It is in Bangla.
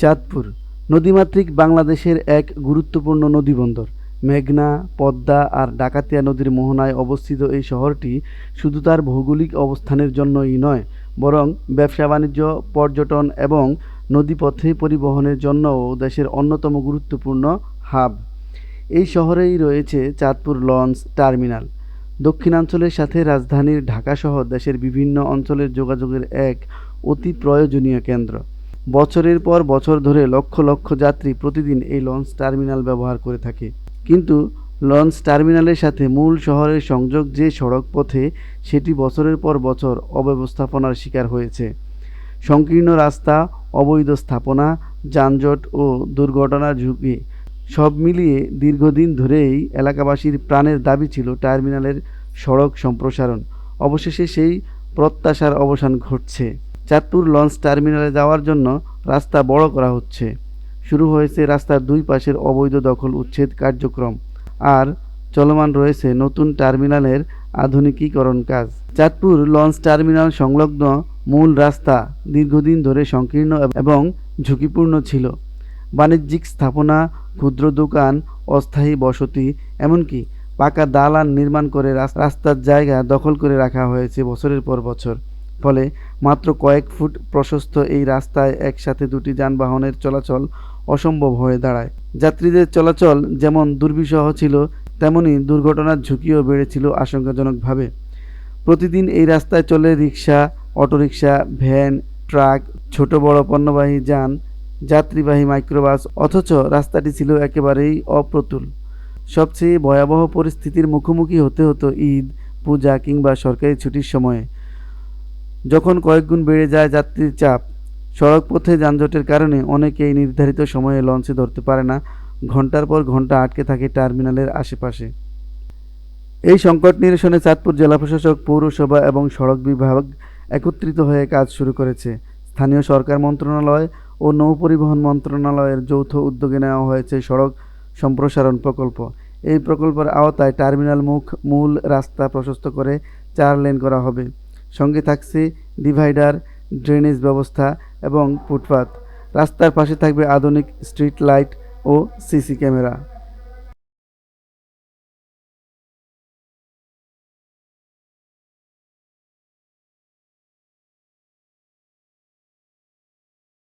চাঁদপুর, নদীমাতৃক বাংলাদেশের এক গুরুত্বপূর্ণ নদীবন্দর। মেঘনা, পদ্মা আর ডাকাতিয়া নদীর মোহনায় অবস্থিত এই শহরটি শুধু তার ভৌগোলিক অবস্থানের জন্যই নয়, বরং ব্যবসা বাণিজ্য, পর্যটন এবং নদীপথে পরিবহনের জন্যও দেশের অন্যতম গুরুত্বপূর্ণ হাব। এই শহরেই রয়েছে চাঁদপুর লঞ্চ টার্মিনাল। দক্ষিণাঞ্চলের সাথে রাজধানীর ঢাকাসহ দেশের বিভিন্ন অঞ্চলের যোগাযোগের এক অতি প্রয়োজনীয় কেন্দ্র। বছরের পর বছর ধরে লক্ষ লক্ষ যাত্রী প্রতিদিন এই লঞ্চ টার্মিনাল ব্যবহার করে থাকে। কিন্তু লঞ্চ টার্মিনালের সাথে মূল শহরের সংযোগ যে সড়ক পথে, সেটি বছরের পর বছর অব্যবস্থাপনার শিকার হয়েছে। সংকীর্ণ রাস্তা, অবৈধ স্থাপনা, যানজট ও দুর্ঘটনার ঝুঁকি সব মিলিয়ে দীর্ঘদিন ধরেই এলাকাবাসীর প্রাণের দাবি ছিল টার্মিনালের সড়ক সম্প্রসারণ। অবশেষে সেই প্রত্যাশার অবসান ঘটছে। চাঁদপুর লঞ্চ টার্মিনালে যাওয়ার জন্য রাস্তা বড় করা হচ্ছে। শুরু হয়েছে রাস্তার দুই পাশের অবৈধ দখল উচ্ছেদ কার্যক্রম। আর চলমান রয়েছে নতুন টার্মিনালের আধুনিকীকরণ কাজ। চাঁদপুর লঞ্চ টার্মিনাল সংলগ্ন মূল রাস্তা দীর্ঘদিন ধরে সংকীর্ণ এবং ঝুঁকিপূর্ণ ছিল। বাণিজ্যিক স্থাপনা, ক্ষুদ্র দোকান, অস্থায়ী বসতি, এমনকি পাকা দালান নির্মাণ করে রাস- রাস্তার জায়গা দখল করে রাখা হয়েছে বছরের পর বছর। ফলে মাত্র কয়েক ফুট প্রশস্ত এই রাস্তায় একসাথে দুটি যানবাহনের চলাচল অসম্ভব হয়ে দাঁড়ায়। যাত্রীদের চলাচল যেমন দুর্বিষহ ছিল, তেমনি দুর্ঘটনার ঝুঁকিও বেড়েছিল আশঙ্কাজনকভাবে। প্রতিদিন এই রাস্তায় চলে রিক্সা অটোরিকশা, ভ্যান, ট্রাক, ছোট বড় পণ্যবাহী যান, যাত্রীবাহী মাইক্রোবাস, অথচ রাস্তাটি ছিল একেবারেই অপ্রতুল। সবচেয়ে ভয়াবহ পরিস্থিতির মুখোমুখি হতে হতো ঈদ, পূজা কিংবা সরকারি ছুটির সময়ে। যখন কয়েকগুণ বেড়ে যায় যাত্রীর চাপ সড়ক পথে যানজটের কারণে অনেকেই নির্ধারিত সময়ে লঞ্চে ধরতে পারে না। ঘণ্টার পর ঘণ্টা আটকে থাকে টার্মিনালের আশেপাশে। এই সংকট নিরসনে চাঁদপুর জেলা প্রশাসক, পৌরসভা এবং সড়ক বিভাগ একত্রিত হয়ে কাজ শুরু করেছে। স্থানীয় সরকার মন্ত্রণালয় ও নৌপরিবহন মন্ত্রণালয়ের যৌথ উদ্যোগে নেওয়া হয়েছে সড়ক সম্প্রসারণ প্রকল্প। এই প্রকল্পের আওতায় টার্মিনাল মুখ, মূল রাস্তা প্রশস্ত করে চার লেন করা হবে। সঙ্গে থাকছে ডিভাইডার, ড্রেনেজ ব্যবস্থা এবং ফুটপাত। রাস্তার পাশে থাকবে আধুনিক স্ট্রিট লাইট ও সিসি ক্যামেরা।